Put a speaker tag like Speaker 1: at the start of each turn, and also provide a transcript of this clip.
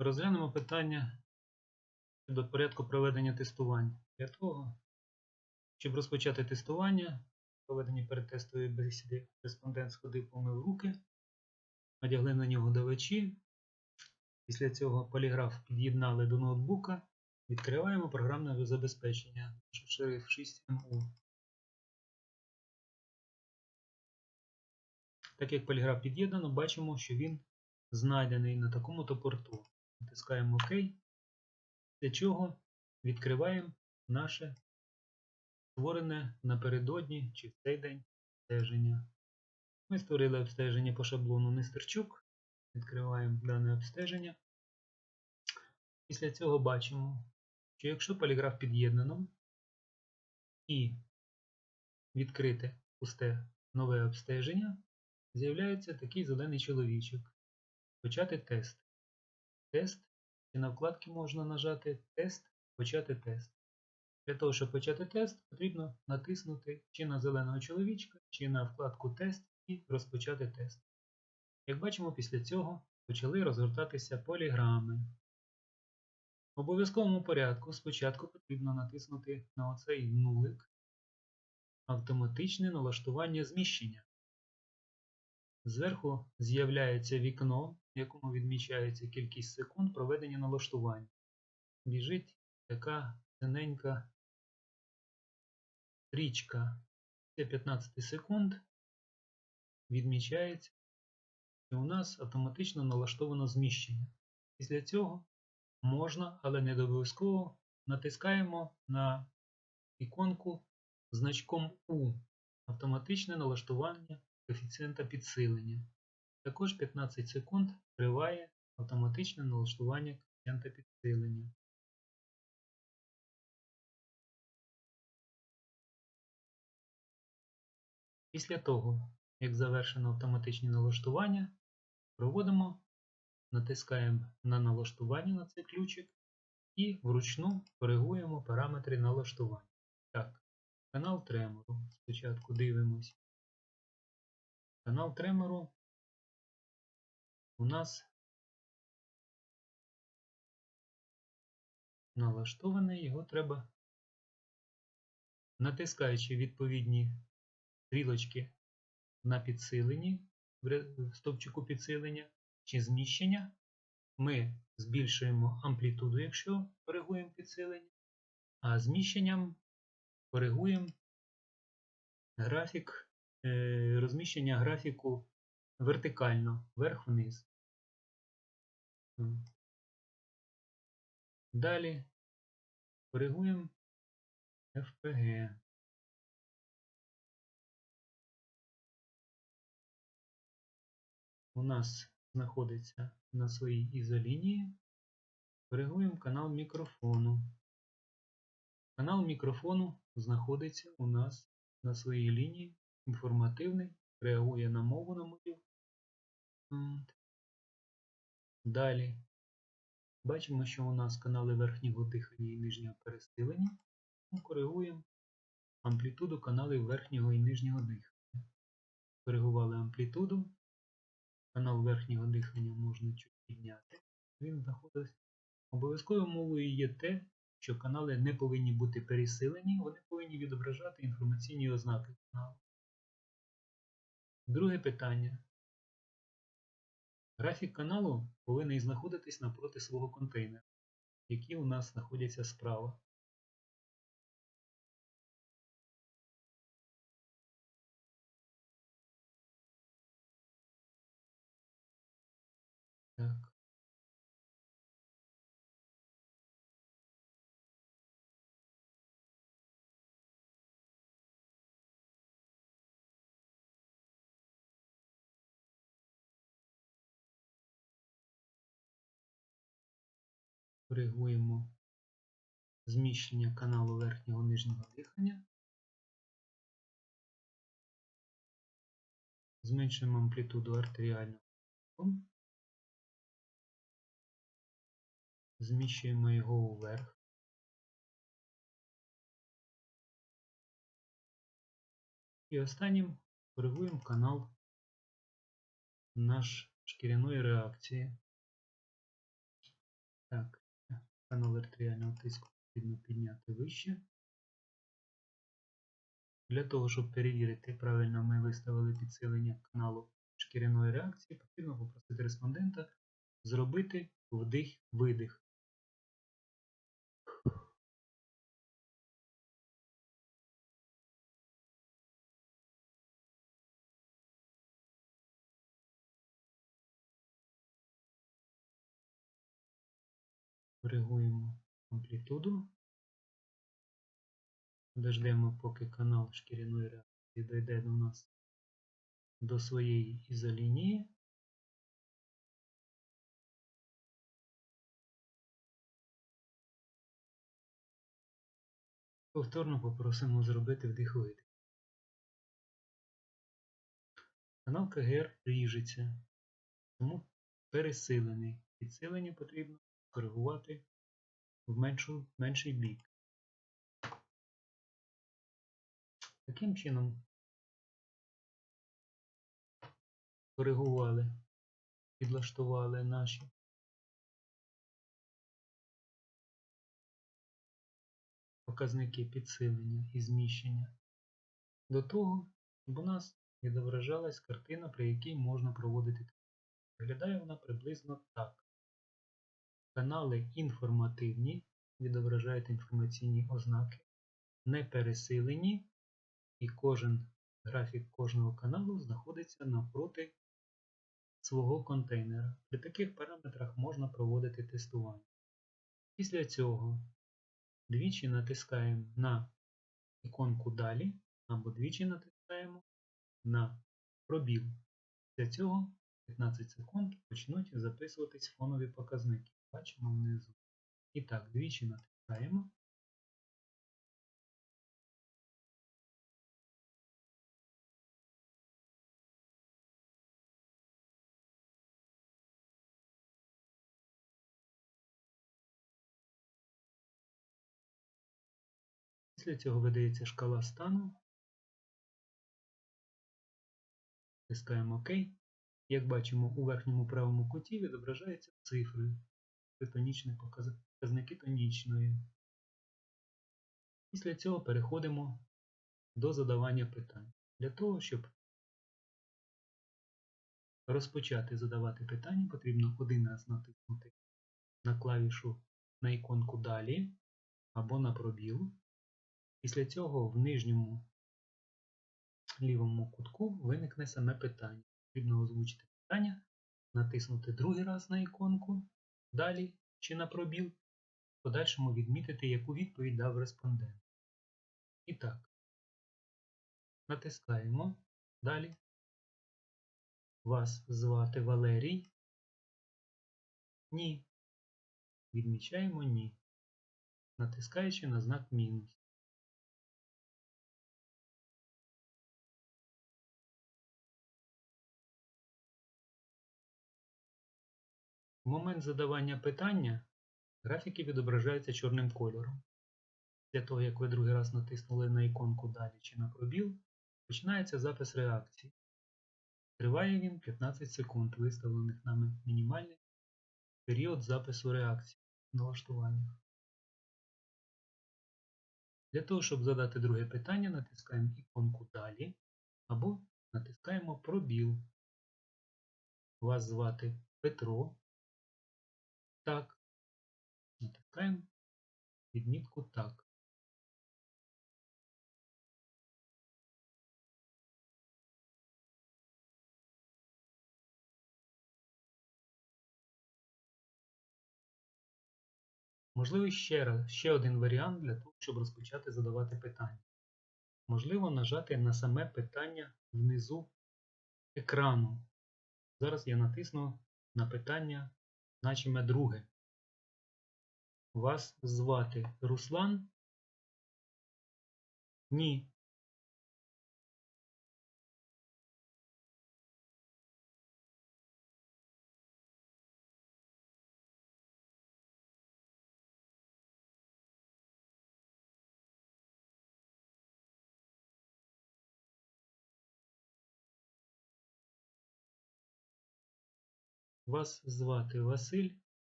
Speaker 1: Розглянемо питання щодо порядку проведення тестувань. Для того, щоб розпочати тестування, проведені передтестової бесіди, респондент сходив помив руки, одягли на нього давачі. Після цього поліграф під'єднали до ноутбука. Відкриваємо програмне забезпечення шрифт 6MU. Так як поліграф під'єднано, бачимо, що він знайдений на такому-то порту. Натискаємо ОК, після чого відкриваємо наше створене напередодні чи в цей день обстеження. Ми створили обстеження по шаблону Нестерчук. Відкриваємо дане обстеження. Після цього бачимо, що якщо поліграф під'єднано і відкрите пусте нове обстеження, з'являється такий зелений чоловічок. Почати тест. Тест. І на вкладки можна нажати Тест, почати тест. Для того, щоб почати тест, потрібно натиснути чи на зеленого чоловічка, чи на вкладку Тест і розпочати тест. Як бачимо, після цього почали розгортатися поліграми. В обов'язковому порядку спочатку потрібно натиснути на оцей нулик Автоматичне налаштування зміщення. Зверху з'являється вікно, в якому відмічається кількість секунд проведення налаштування. Біжить така тоненька стрічка. Це 15 секунд відмічається, і у нас автоматично налаштовано зміщення. Після цього можна, але не обов'язково, натискаємо на іконку значком У автоматичне налаштування коефіцієнта підсилення. Також 15 секунд триває автоматичне налаштування коефіцієнта підсилення. Після того, як завершено автоматичне налаштування, проводимо, натискаємо на налаштування на цей ключик і вручну коригуємо параметри налаштування. Так, канал тремору. Спочатку дивимось. Канал тремору у нас налаштований, його треба, натискаючи відповідні стрілочки на підсиленні, в стовпчику підсилення чи зміщення, ми збільшуємо амплітуду, якщо коригуємо підсилення, а зміщенням коригуємо графік Е, розміщення графіку вертикально вверх-вниз. Далі коригуємо FPG. У нас знаходиться на своїй ізолінії. Коригуємо канал мікрофону. Канал мікрофону знаходиться у нас на своїй лінії інформативний, реагує на мову на Далі бачимо, що у нас канали верхнього дихання і нижнього перестилення. Ми коригуємо амплітуду каналів верхнього і нижнього дихання. Коригували амплітуду. Канал верхнього дихання можна чуть підняти. Він знаходиться. Обов'язковою мовою є те, що канали не повинні бути пересилені, вони повинні відображати інформаційні ознаки каналу. Друге питання. Графік каналу повинен знаходитись напроти свого контейнера, які у нас знаходяться справа. Коригуємо зміщення каналу верхнього нижнього дихання. Зменшуємо амплітуду артеріального зміщуємо його вверх. І останнім коригуємо канал наш шкіряної реакції. Канал артеріального тиску потрібно підняти вище. Для того, щоб перевірити, правильно ми виставили підсилення каналу шкіряної реакції, потрібно попросити респондента зробити вдих-видих. Коригуємо амплітуду. Дождемо, поки канал шкіряної реакції дойде до нас до своєї ізолінії. Повторно попросимо зробити вдих-видих. Канал КГР ріжеться, тому пересилений. Підсилення потрібно коригувати в меншу, менший бік. Таким чином коригували, підлаштували наші показники підсилення і зміщення до того, щоб у нас відображалась картина, при якій можна проводити. Виглядає вона приблизно так. Канали інформативні, відображають інформаційні ознаки, не пересилені, і кожен графік кожного каналу знаходиться навпроти свого контейнера. При таких параметрах можна проводити тестування. Після цього двічі натискаємо на іконку Далі або двічі натискаємо на пробіл. Після цього 15 секунд почнуть записуватись фонові показники. Бачимо внизу. І так, двічі натискаємо. Після цього видається шкала стану. Тискаємо ОК. Як бачимо, у верхньому правому куті відображаються цифри, тонічні показники тонічної. Після цього переходимо до задавання питань. Для того, щоб розпочати задавати питання, потрібно один раз натиснути на клавішу на іконку Далі або на пробіл. Після цього в нижньому лівому кутку виникне саме питання. Потрібно озвучити питання, натиснути другий раз на іконку, далі чи на пробіл, в подальшому відмітити, яку відповідь дав респондент. І так, натискаємо далі. Вас звати Валерій. Ні. Відмічаємо ні, натискаючи на знак мінус. В момент задавання питання графіки відображаються чорним кольором. Після того, як ви другий раз натиснули на іконку Далі чи на пробіл, починається запис реакції. Триває він 15 секунд, виставлених нами мінімальний період запису реакції в налаштуваннях. Для того, щоб задати друге питання, натискаємо іконку Далі або натискаємо пробіл. Вас звати Петро. Так. Натискаємо відмітку так. Можливо, ще раз, ще один варіант для того, щоб розпочати задавати питання. Можливо, нажати на саме питання внизу екрану. Зараз я натисну на питання значиме друге. Вас звати Руслан? Ні. Вас звати Василь?